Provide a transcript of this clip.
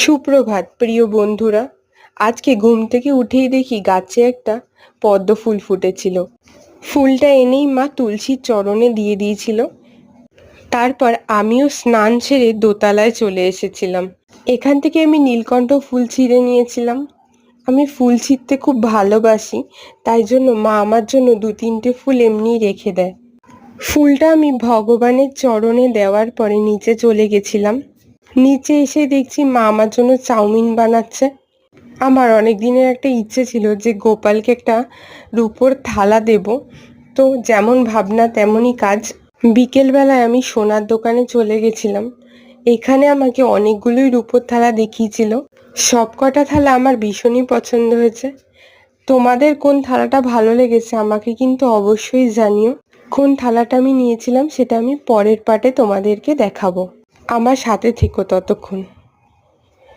সুপ্রভাত, প্রিয় বন্ধুরা। আজকে ঘুম থেকে উঠেই দেখি গাছে একটা পদ্ম ফুল ফুটেছিল। ফুলটা এনেই মা তুলসীর চরণে দিয়ে দিয়েছিল। তারপর আমিও স্নান সেরে দোতলায় চলে এসেছিলাম। এখান থেকে আমি নীলকণ্ঠ ফুল ছিঁড়ে নিয়েছিলাম। আমি ফুল ছিঁড়তে খুব ভালোবাসি, তাই জন্য মা আমার জন্য দু তিনটে ফুল এমনিই রেখে দেয়। ফুলটা আমি ভগবানের চরণে দেওয়ার পরে নিচে চলে গেছিলাম। নিচে এসে দেখছি মা আমার জন্য চাউমিন বানাচ্ছে। আমার অনেক দিনের একটা ইচ্ছে ছিল যে গোপালকে একটা রূপোর থালা দেব। তো যেমন ভাবনা, তেমনই কাজ। বিকেলবেলায় আমি সোনার দোকানে চলে গেছিলাম। এখানে আমাকে অনেকগুলোই রূপোর থালা দেখিয়েছিল। সবকটা থালা আমার ভীষণই পছন্দ হয়েছে। তোমাদের কোন থালাটা ভালো লেগেছে আমাকে কিন্তু অবশ্যই জানিও। কোন থালাটা আমি নিয়েছিলাম সেটা আমি পরের পার্টে তোমাদেরকে দেখাবো। আমার সাথে থেকো ততক্ষণ।